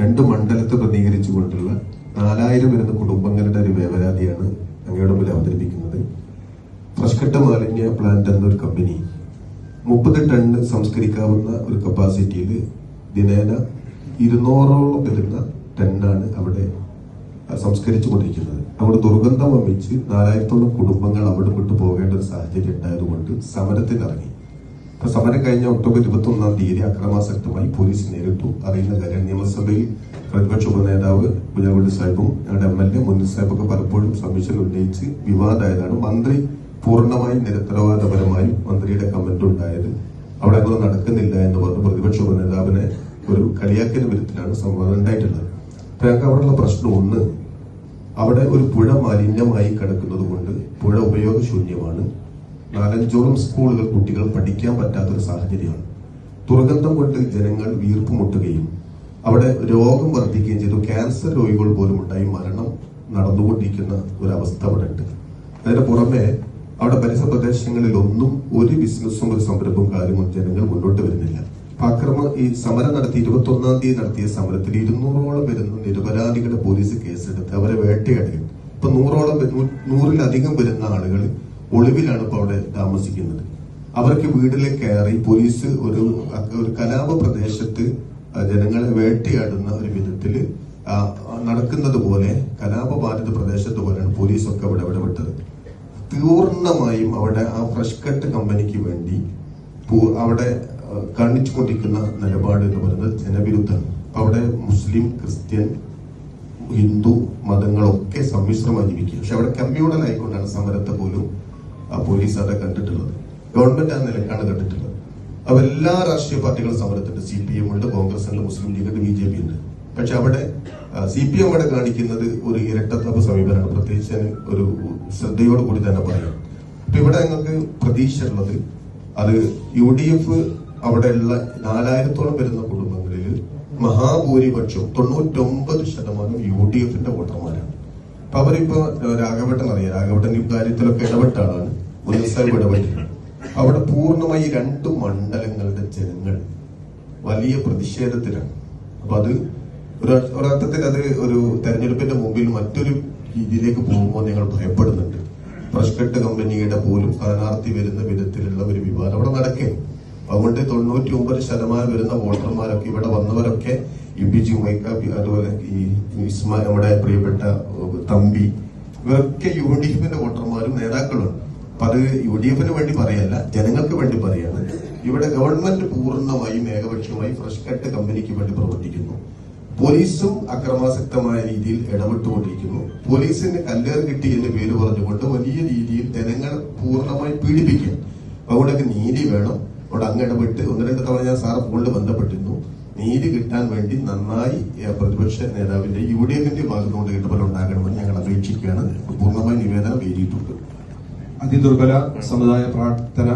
രണ്ട് മണ്ഡലത്തെ പ്രതികരിച്ചുകൊണ്ടുള്ള നാലായിരം വരുന്ന കുടുംബങ്ങളുടെ ഒരു വേവലാതിയാണ് അങ്ങയുടെ മുമ്പിൽ അവതരിപ്പിക്കുന്നത്. ഫ്രഷ്കട്ട മാലിന്യ പ്ലാന്റ് എന്നൊരു കമ്പനി മുപ്പത് ടൺ സംസ്കരിക്കാവുന്ന ഒരു കപ്പാസിറ്റിയിൽ ദിനേന ഇരുന്നൂറോളം വരുന്ന ടണ്ണാണ് അവിടെ സംസ്കരിച്ചു കൊണ്ടിരിക്കുന്നത് അവിടെ ദുർഗന്ധം വമിച്ച് നാലായിരത്തോളം കുടുംബങ്ങൾ അവിടെ വിട്ടു പോകേണ്ട ഒരു സാഹചര്യം ഉണ്ടായതുകൊണ്ട് സമരത്തിനിറങ്ങി. അപ്പൊ സമരം കഴിഞ്ഞ ഒക്ടോബർ ഇരുപത്തി ഒന്നാം തീയതി അക്രമാസക്തമായി പോലീസ് നേരിട്ടു. അറിയുന്ന കാര്യം നിയമസഭയിൽ പ്രതിപക്ഷ ഉപനേതാവ് കുഞ്ഞാകുട്ടി സാഹിബും ഞങ്ങളുടെ എം എൽ എ മുന്നിൽ സാഹിബൊക്കെ പലപ്പോഴും സബ്മിഷൻ ഉന്നയിച്ച് വിവാദമായതാണ് മന്ത്രി പൂർണമായും നിരത്തരവാദപരമായും മന്ത്രിയുടെ കമന്റ് ഉണ്ടായത്. അവിടെ അങ്ങനെ നടക്കുന്നില്ല എന്ന് പറഞ്ഞ് പ്രതിപക്ഷ ഉപനേതാവിനെ ഒരു കളിയാക്കിയ വിധത്തിലാണ് സംവാദം ഉണ്ടായിട്ടുള്ളത്. അപ്പൊ ഞങ്ങൾക്ക് അവിടെയുള്ള പ്രശ്നം ഒന്ന് അവിടെ ഒരു പുഴ മാലിന്യമായി കിടക്കുന്നത് കൊണ്ട് പുഴ ഉപയോഗശൂന്യമാണ്. നാലഞ്ചോളം സ്കൂളുകൾ കുട്ടികൾ പഠിക്കാൻ പറ്റാത്തൊരു സാഹചര്യമാണ്. ദുർഗന്ധം കൊണ്ട് ജനങ്ങൾ വീർപ്പ് മുട്ടുകയും അവിടെ രോഗം വർദ്ധിക്കുകയും ചെയ്തു. ക്യാൻസർ രോഗികൾ പോലും ഉണ്ടായി മരണം നടന്നുകൊണ്ടിരിക്കുന്ന ഒരു അവസ്ഥ അവിടെ ഉണ്ട് അതിന് പുറമെ അവിടെ പരിസര പ്രദേശങ്ങളിൽ ഒന്നും ഒരു ബിസിനസ്സും ഒരു സംരംഭവും കാര്യവും ജനങ്ങൾ മുന്നോട്ട് വരുന്നില്ല. അക്രമ ഈ സമരം നടത്തി ഇരുപത്തി ഒന്നാം തീയതി നടത്തിയ സമരത്തിൽ ഇരുന്നൂറോളം വരുന്ന നിരപരാധികളെ പോലീസ് കേസെടുത്ത് അവരെ വേട്ടയാടുകയും ഇപ്പൊ നൂറോളം നൂറിലധികം വരുന്ന ആളുകൾ ഒളിവിലാണ് ഇപ്പൊ അവിടെ താമസിക്കുന്നത്. അവർക്ക് വീട്ടിലേക്ക് കയറി പോലീസ് ഒരു ഒരു കലാപ പ്രദേശത്ത് ജനങ്ങളെ വേട്ടയാടുന്ന ഒരു വിധത്തിൽ നടക്കുന്നത് പോലെ കലാപബാധിത പ്രദേശത്ത് പോലെയാണ് പോലീസൊക്കെ അവിടെ ഇടപെട്ടത്. പൂർണമായും അവിടെ ആ ഫ്രഷ് കട്ട് കമ്പനിക്ക് വേണ്ടി അവിടെ കാണിച്ചുകൊണ്ടിരിക്കുന്ന നിലപാട് എന്ന് പറയുന്നത് ജനവിരുദ്ധമാണ്. അവിടെ മുസ്ലിം ക്രിസ്ത്യൻ ഹിന്ദു മതങ്ങളൊക്കെ സമ്മിശ്രമായി ജീവിക്കുക. പക്ഷെ അവിടെ കമ്മ്യൂണൽ ആയിക്കൊണ്ടാണ് സമരത്തെ പോലും ആ പോലീസ് അവിടെ കണ്ടിട്ടുള്ളത്. ഗവൺമെന്റ് ആ നിലക്കാണ് കണ്ടിട്ടുള്ളത്. അപ്പൊ എല്ലാ രാഷ്ട്രീയ പാർട്ടികളും സമരത്തിന്റെ സി പി എം ഉണ്ട് കോൺഗ്രസ് ഉണ്ട് മുസ്ലിം ലീഗ് ഉണ്ട് ബി ജെ പി ഉണ്ട്. പക്ഷെ അവിടെ സി പി എം അവിടെ കാണിക്കുന്നത് ഒരു ഇരട്ടത്തപ്പ് സമീപനമാണ്. പ്രത്യേകിച്ച് ഒരു ശ്രദ്ധയോട് കൂടി തന്നെ പറയാം. അപ്പൊ ഇവിടെ ഞങ്ങൾക്ക് പ്രതീക്ഷ ഉള്ളത് അത് യു ഡി എഫ് അവിടെയുള്ള നാലായിരത്തോളം വരുന്ന കുടുംബങ്ങളിൽ മഹാഭൂരിപക്ഷവും തൊണ്ണൂറ്റൊമ്പത് ശതമാനം യു ഡി എഫിന്റെ വോട്ടർമാരാണ്. അപ്പൊ അവരിപ്പോ രാഘവട്ടൻ അറിയാം. രാഘവട്ടൻ ഇക്കാര്യത്തിലൊക്കെ കാര്യത്തിലൊക്കെ ഇടപെട്ട ആളാണ് ഉന്നത സാഹിബ് ഇടപെട്ടിട്ടുണ്ട്. അവിടെ പൂർണമായി രണ്ട് മണ്ഡലങ്ങളുടെ ജനങ്ങൾ വലിയ പ്രതിഷേധത്തിലാണ്. അപ്പൊ അത് ഒരു ഒരർത്ഥത്തിൽ അത് ഒരു തെരഞ്ഞെടുപ്പിന്റെ മുമ്പിൽ മറ്റൊരു രീതിയിലേക്ക് പോകുമ്പോൾ ഞങ്ങൾ ഭയപ്പെടുന്നുണ്ട്. ഫ്രഷ്കട്ട് കമ്പനിയുടെ പോലും സ്ഥാനാർത്ഥി വരുന്ന വിധത്തിലുള്ള ഒരു വിവാദം അവിടെ നടക്കും അതുകൊണ്ട് തൊണ്ണൂറ്റി ഒമ്പത് ശതമാനം വരുന്ന വോട്ടർമാരൊക്കെ ഇവിടെ വന്നവരൊക്കെ യു പി ജി മൈക്കാപ്പി അതുപോലെ ഈ ഇസ്മാ നമ്മുടെ പ്രിയപ്പെട്ട തമ്പി ഇവരൊക്കെ യു ഡി എഫിന്റെ വോട്ടർമാരും നേതാക്കളുണ്ട് അപ്പൊ അത് യു ഡി എഫിന് വേണ്ടി പറയല്ല ജനങ്ങൾക്ക് വേണ്ടി പറയാണ്. ഇവിടെ ഗവൺമെന്റ് പൂർണമായും ഏകപക്ഷീയമായി ഫ്രഷ് കട്ട് കമ്പനിക്ക് വേണ്ടി പ്രവർത്തിക്കുന്നു. പോലീസും അക്രമാസക്തമായ രീതിയിൽ ഇടപെട്ടുകൊണ്ടിരിക്കുന്നു. പോലീസിന് കല്ലേർ കിട്ടി എന്ന് പേര് പറഞ്ഞുകൊണ്ട് വലിയ രീതിയിൽ ജനങ്ങൾ പൂർണമായി പീഡിപ്പിക്കുക. അതുകൊണ്ടൊക്കെ നീതി വേണം. അവിടെ അങ്ങ് ഇടപെട്ട് ഒന്ന് രണ്ട് തവണ ഞാൻ സാറ് ഫോണിൽ ബന്ധപ്പെട്ടിരുന്നു. നീതി കിട്ടാൻ വേണ്ടി നന്നായി പ്രതിപക്ഷ നേതാവിന്റെ യു ഡി എഫിന്റെ ഭാഗത്തുകൊണ്ട് ഇടപെടൽ ഉണ്ടാകണമെന്ന് ഞങ്ങൾ അപേക്ഷിക്കുകയാണ്. പൂർണമായി നിവേദനം എഴുതിയിട്ടുണ്ട്. അതിദുർബല സമുദായ പ്രാർത്ഥന